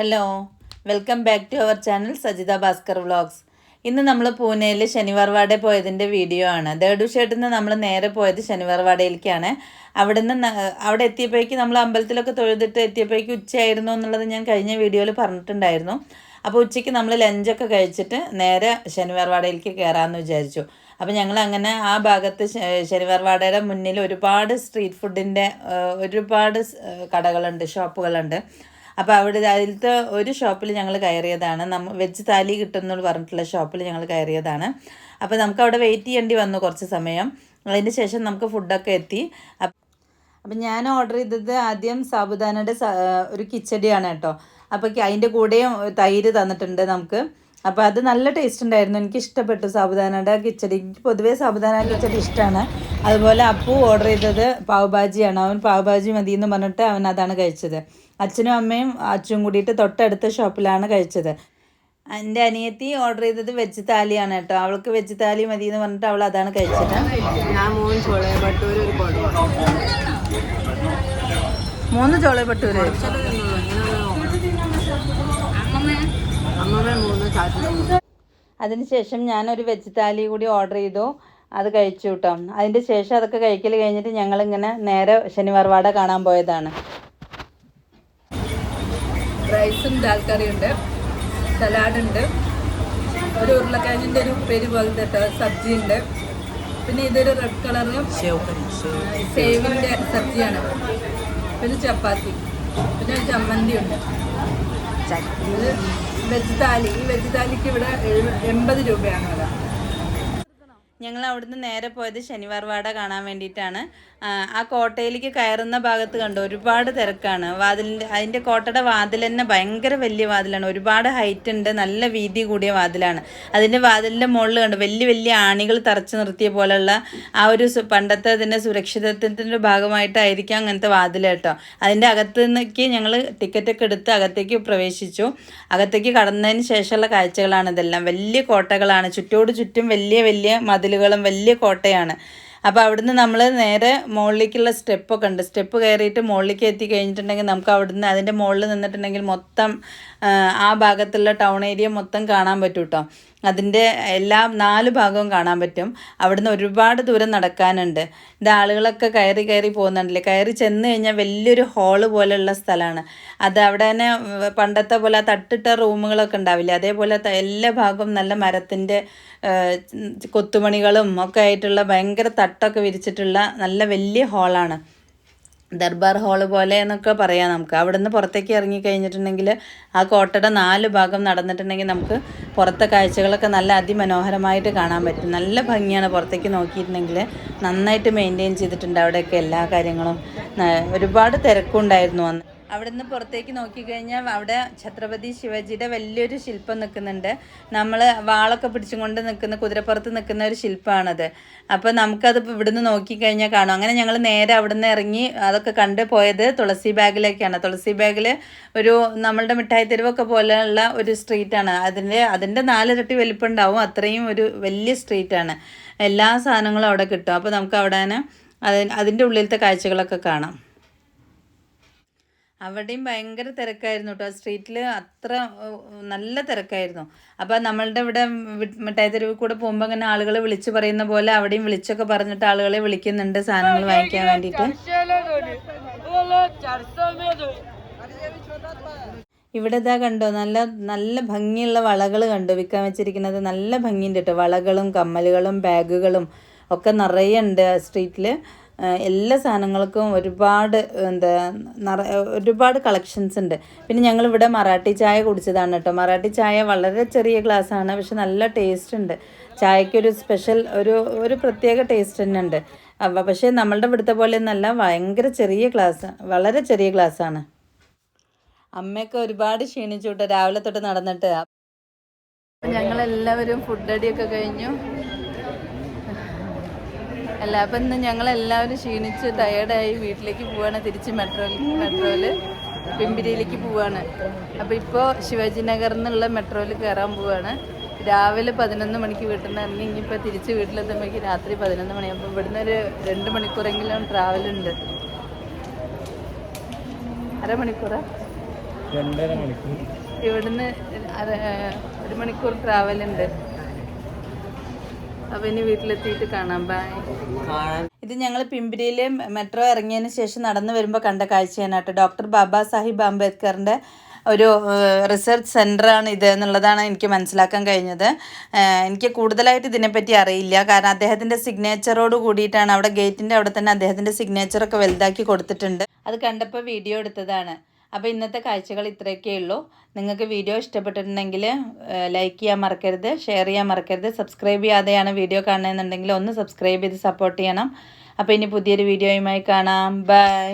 Hello welcome back to our channel Sajitha Bhaskar vlogs ഇന്ന് നമ്മൾ പൂനെയിൽ ശനിവാർ വാഡ പോയതിന്റെ വീഡിയോ ആണ്. ദേഡുഷേട്ടിൽ നിന്ന് നമ്മൾ നേരെ പോയത് ശനിവാർ അവിടെ നിന്ന് അവിടെ എത്തിയപ്പോഴേക്ക് നമ്മൾ അമ്പലത്തിലൊക്കെ തൊഴുതിട്ട് എത്തിയപ്പോഴേക്ക് ഉച്ചയായിരുന്നു എന്നുള്ളത് ഞാൻ കഴിഞ്ഞ വീഡിയോയിൽ പറഞ്ഞിട്ടുണ്ടായിരുന്നു. അപ്പോൾ ഉച്ചയ്ക്ക് നമ്മൾ ലഞ്ചൊക്കെ കഴിച്ചിട്ട് നേരെ ശനിവാർ വാഡയിലേക്ക് കയറാമെന്ന് വിചാരിച്ചു. അപ്പോൾ ഞങ്ങൾ അങ്ങനെ ആ ഭാഗത്ത് ശനിവാർവാടയുടെ മുന്നിൽ ഒരുപാട് സ്ട്രീറ്റ് ഫുഡിന്റെ ഒരുപാട് കടകളുണ്ട് ഷോപ്പുകളുണ്ട് അപ്പോൾ അവിടെ അതിലത്തെ ഒരു ഷോപ്പിൽ ഞങ്ങൾ കയറിയതാണ്. നമ്മ വെജ് താലി കിട്ടുമെന്ന് പറഞ്ഞിട്ടുള്ള ഷോപ്പിൽ ഞങ്ങൾ കയറിയതാണ്. അപ്പോൾ നമുക്ക് അവിടെ വെയിറ്റ് ചെയ്യേണ്ടി വന്നു കുറച്ച് സമയം. അതിന് ശേഷം നമുക്ക് ഫുഡൊക്കെ എത്തി. അപ്പം ഞാൻ ഓർഡർ ചെയ്തത് ആദ്യം സാബുദാനയുടെ ഒരു കിച്ചടിയാണ് കേട്ടോ. അപ്പോൾ അതിന്റെ കൂടെയും തൈര് തന്നിട്ടുണ്ട് നമുക്ക്. അപ്പോൾ അത് നല്ല ടേസ്റ്റ് ഉണ്ടായിരുന്നു. എനിക്ക് ഇഷ്ടപ്പെട്ടു സാബുദാനയുടെ കിച്ചടി. എനിക്ക് പൊതുവേ സാബുദാന കിച്ചടി ഇഷ്ടമാണ് അതുപോലെ അപ്പു ഓർഡർ ചെയ്തത് പാവ് ഭാജിയാണ് അവൻ പാവ് ഭാജി മതി എന്ന് പറഞ്ഞിട്ട് അവൻ അതാണ് കഴിച്ചത്. അച്ഛനും അമ്മയും അച്ഛനും കൂടിയിട്ട് തൊട്ടടുത്ത ഷോപ്പിലാണ് കഴിച്ചത്. എന്റെ അനിയത്തി ഓർഡർ ചെയ്തത് വെജ് താലിയാണ് കേട്ടോ. അവൾക്ക് വെജ് താലി മതി എന്ന് പറഞ്ഞിട്ട് അവൾ അതാണ് കഴിച്ചത്. ഞാൻ മൂന്ന് ചോള പട്ടൂര് അതിനുശേഷം ഞാനൊരു വെജ് താലി കൂടി ഓർഡർ ചെയ്തു. അത് കഴിച്ചു കേട്ടോ അതിന്റെ ശേഷം അതൊക്കെ കഴിക്കൽ കഴിഞ്ഞിട്ട് ഞങ്ങളിങ്ങനെ നേരെ ശനിവാർ വാട കാണാൻ പോയതാണ്. റൈസും ദാൽ കറിയുണ്ട് സലാഡുണ്ട്. ഒരു ഉരുളക്കിഴങ്ങിന്റെ ഒരു പേര് പോലത്തെ സബ്ജി ഉണ്ട് പിന്നെ ഇതൊരു റെഡ് കളറിലും സേവിന്റെ സബ്ജിയാണ്. പിന്നെ ചപ്പാത്തി. പിന്നെ ചമ്മന്തി ഉണ്ട് ഇത് വെജ് താലി ഈ വെജ് താലിക്ക് ഇവിടെ എഴുപ എൺപത് രൂപയാണ് ഇവിടെ ഞങ്ങൾ അവിടുന്ന് നേരെ പോയത് ശനിവാർ വാട കാണാൻ വേണ്ടിയിട്ടാണ്. ആ, കോട്ടയിലേക്ക് കയറുന്ന ഭാഗത്ത് കണ്ടു ഒരുപാട് തിരക്കാണ്. വാതിലിന്റെ അതിന്റെ കോട്ടയുടെ വാതിൽ തന്നെ ഭയങ്കര വലിയ വാതിലാണ്. ഒരുപാട് ഹൈറ്റ് ഉണ്ട് നല്ല വീതി കൂടിയ വാതിലാണ്. അതിന്റെ വാതിലിന്റെ മുകളിൽ കണ്ടു വലിയ വലിയ ആണികൾ തറച്ചു നിർത്തിയ പോലെയുള്ള ആ ഒരു പണ്ടത്തെ അതിന്റെ സുരക്ഷിതത്വത്തിന്റെ ഭാഗമായിട്ടായിരിക്കും അങ്ങനത്തെ വാതിൽ കേട്ടോ. അതിന്റെ അകത്ത് നിന്നേക്ക് ഞങ്ങൾ ടിക്കറ്റൊക്കെ എടുത്ത് അകത്തേക്ക് പ്രവേശിച്ചു. അകത്തേക്ക് കടന്നതിന് ശേഷമുള്ള കാഴ്ചകളാണ് ഇതെല്ലാം. വലിയ കോട്ടകളാണ്. ചുറ്റോട് ചുറ്റും വലിയ വലിയ മതിലുകളും വലിയ കോട്ടയാണ്. അപ്പോൾ അവിടുന്ന് നമ്മൾ നേരെ മുകളിലേക്കുള്ള സ്റ്റെപ്പൊക്കെ ഉണ്ട്. സ്റ്റെപ്പ് കയറിയിട്ട് മുകളിലേക്ക് എത്തി കഴിഞ്ഞിട്ടുണ്ടെങ്കിൽ നമുക്ക് അവിടുന്ന് അതിന്റെ മുകളിൽ നിന്നിട്ടുണ്ടെങ്കിൽ മൊത്തം ആ, ഭാഗത്തുള്ള ടൗൺ ഏരിയ മൊത്തം കാണാൻ പറ്റും കേട്ടോ അതിന്റെ എല്ലാ നാല് ഭാഗവും കാണാൻ പറ്റും. അവിടുന്ന് ഒരുപാട് ദൂരം നടക്കാനുണ്ട്. ഇത് ആളുകളൊക്കെ കയറി കയറി പോകുന്നുണ്ടല്ലേ? കയറി ചെന്ന് കഴിഞ്ഞാൽ വലിയൊരു ഹാൾ പോലെയുള്ള സ്ഥലമാണ്. അത് അവിടെ തന്നെ പണ്ടത്തെ പോലെ തട്ടിട്ട റൂമുകളൊക്കെ ഉണ്ടാവില്ലേ? അതേപോലെ എല്ലാ ഭാഗവും നല്ല മരത്തിന്റെ കൊത്തുമണികളും ഒക്കെ ആയിട്ടുള്ള ഭയങ്കര തട്ടൊക്കെ വിരിച്ചിട്ടുള്ള നല്ല വലിയ ഹാളാണ്. ദർബാർ ഹാൾ പോലെ എന്നൊക്കെ പറയാം നമുക്ക്. അവിടുന്ന് പുറത്തേക്ക് ഇറങ്ങി കഴിഞ്ഞിട്ടുണ്ടെങ്കിൽ ആ കോട്ടയുടെ നാല് ഭാഗം നടന്നിട്ടുണ്ടെങ്കിൽ നമുക്ക് പുറത്തെ കാഴ്ചകളൊക്കെ നല്ല അതിമനോഹരമായിട്ട് കാണാൻ പറ്റും. നല്ല ഭംഗിയാണ് പുറത്തേക്ക് നോക്കിയിട്ടുണ്ടെങ്കിൽ. നന്നായിട്ട് മെയിന്റെയിൻ ചെയ്തിട്ടുണ്ട് അവിടെയൊക്കെ എല്ലാ കാര്യങ്ങളും. ഒരുപാട് തിരക്കുണ്ടായിരുന്നു അന്ന്. അവിടുന്ന് പുറത്തേക്ക് നോക്കിക്കഴിഞ്ഞാൽ അവിടെ ഛത്രപതി ശിവജിയുടെ വലിയൊരു ശില്പം നിൽക്കുന്നുണ്ട്. നമ്മൾ വാളൊക്കെ പിടിച്ചുകൊണ്ട് നിൽക്കുന്ന കുതിരപ്പുറത്ത് നിൽക്കുന്ന ഒരു ശില്പമാണത് അപ്പോൾ നമുക്കത് ഇവിടുന്ന് നോക്കിക്കഴിഞ്ഞാൽ കാണും. അങ്ങനെ ഞങ്ങൾ നേരെ അവിടെ നിന്ന് ഇറങ്ങി അതൊക്കെ കണ്ട് പോയത് തുളസി ബാഗിലേക്കാണ്. തുളസി ബാഗിൽ ഒരു നമ്മളുടെ മിഠായി തെരുവൊക്കെ പോലെയുള്ള ഒരു സ്ട്രീറ്റാണ്. അതിന്റെ അതിന്റെ നാലിരട്ടി വലിപ്പം ഉണ്ടാവും അത്രയും ഒരു വലിയ സ്ട്രീറ്റാണ്. എല്ലാ സാധനങ്ങളും അവിടെ കിട്ടും. അപ്പോൾ നമുക്ക് അവിടെ അതിന്റെ ഉള്ളിലത്തെ കാഴ്ചകളൊക്കെ കാണാം. അവിടെയും ഭയങ്കര തിരക്കായിരുന്നു കേട്ടോ. സ്ട്രീറ്റിൽ അത്ര നല്ല തിരക്കായിരുന്നു. അപ്പോൾ നമ്മളുടെ ഇവിടെ മിഠായി തെരുവിൽ കൂടെ പോകുമ്പോൾ അങ്ങനെ ആളുകൾ വിളിച്ചു പറയുന്ന പോലെ അവിടെയും വിളിച്ചൊക്കെ പറഞ്ഞിട്ട് ആളുകളെ വിളിക്കുന്നുണ്ട് സാധനങ്ങൾ വാങ്ങിക്കാൻ വേണ്ടിയിട്ട് ഇവിടെ ഇതാ കണ്ടോ നല്ല നല്ല ഭംഗിയുള്ള വളകൾ കണ്ടു. വിൽക്കാൻ വെച്ചിരിക്കുന്നത് നല്ല ഭംഗിയുണ്ട് കേട്ടോ. വളകളും കമ്മലുകളും ബാഗുകളും ഒക്കെ നിറയെ ഉണ്ട് സ്ട്രീറ്റിൽ എല്ലാ സാധനങ്ങൾക്കും ഒരുപാട് എന്താ നിറ ഒരുപാട് കളക്ഷൻസ് ഉണ്ട്. പിന്നെ ഞങ്ങൾ ഇവിടെ മറാഠി ചായ കുടിച്ചതാണ് കേട്ടോ. മറാഠി ചായ വളരെ ചെറിയ ഗ്ലാസ്സാണ് പക്ഷെ നല്ല ടേസ്റ്റ് ഉണ്ട്. ചായക്കൊരു സ്പെഷ്യൽ ഒരു ഒരു പ്രത്യേക ടേസ്റ്റ് തന്നെ ഉണ്ട്. അപ്പോൾ പക്ഷേ നമ്മളുടെ ഇവിടുത്തെ പോലെ ഒന്നല്ല ഭയങ്കര ചെറിയ ഗ്ലാസ് വളരെ ചെറിയ ഗ്ലാസ്സാണ് അമ്മയൊക്കെ ഒരുപാട് ക്ഷീണിച്ചു കേട്ടോ രാവിലെ തൊട്ട് നടന്നിട്ട്. ഞങ്ങളെല്ലാവരും ഫുഡ് അടിയൊക്കെ കഴിഞ്ഞു. അല്ല അപ്പം ഇന്ന് ഞങ്ങളെല്ലാവരും ക്ഷീണിച്ച് ടയേർഡായി വീട്ടിലേക്ക് പോവാണ്. തിരിച്ച് മെട്രോയിൽ മെട്രോയിൽ പിമ്പിരിയിലേക്ക് പോവാണ്. അപ്പോൾ ഇപ്പോ ശിവാജി നഗറിൽ നിന്നുള്ള മെട്രോയിൽ കയറാൻ പോവാണ്. രാവിലെ പതിനൊന്ന് മണിക്ക് വീട്ടിൽ നിന്ന് ഇറങ്ങി ഇനിയിപ്പോൾ തിരിച്ച് വീട്ടിലെത്തുമ്പോഴേക്ക് രാത്രി പതിനൊന്ന് മണിയാകുമ്പോൾ ഇവിടുന്ന് ഒരു രണ്ട് മണിക്കൂറെങ്കിലും ട്രാവലുണ്ട് അരമണിക്കൂറാ? രണ്ടര മണിക്കൂർ. ഇവിടുന്ന് ഒരു മണിക്കൂർ ട്രാവൽ ഉണ്ട്. അപ്പൊ ഇനി വീട്ടിലെത്തിയിട്ട് കാണാം. ബൈ ഇത് ഞങ്ങൾ പിമ്പിരിയിൽ മെട്രോ ഇറങ്ങിയതിന് ശേഷം നടന്നു വരുമ്പോൾ കണ്ട കാഴ്ചയാണ് കേട്ടോ. ഡോക്ടർ ബാബാ സാഹിബ് അംബേദ്കറിന്റെ ഒരു റിസർച്ച് സെന്ററാണ് ഇത് എന്നുള്ളതാണ് എനിക്ക് മനസ്സിലാക്കാൻ കഴിഞ്ഞത്. എനിക്ക് കൂടുതലായിട്ട് ഇതിനെപ്പറ്റി അറിയില്ല. കാരണം അദ്ദേഹത്തിന്റെ സിഗ്നേച്ചറോട് കൂടിയിട്ടാണ് അവിടെ ഗേറ്റിന്റെ അവിടെ തന്നെ അദ്ദേഹത്തിന്റെ സിഗ്നേച്ചറൊക്കെ വലുതാക്കി കൊടുത്തിട്ടുണ്ട്. അത് കണ്ടപ്പോൾ വീഡിയോ എടുത്തതാണ്. അപ്പോൾ ഇന്നത്തെ കാഴ്ചകൾ ഇത്രയൊക്കെ ഉള്ളൂ. നിങ്ങൾക്ക് വീഡിയോ ഇഷ്ടപ്പെട്ടിട്ടുണ്ടെങ്കിൽ ലൈക്ക് ചെയ്യാൻ മറക്കരുത് ഷെയർ ചെയ്യാൻ മറക്കരുത്. സബ്സ്ക്രൈബ് ചെയ്യാതെയാണ് വീഡിയോ കാണുന്നതെന്നുണ്ടെങ്കിൽ ഒന്ന് സബ്സ്ക്രൈബ് ചെയ്ത് സപ്പോർട്ട് ചെയ്യണം. അപ്പോൾ ഇനി പുതിയൊരു വീഡിയോയുമായി കാണാം. ബൈ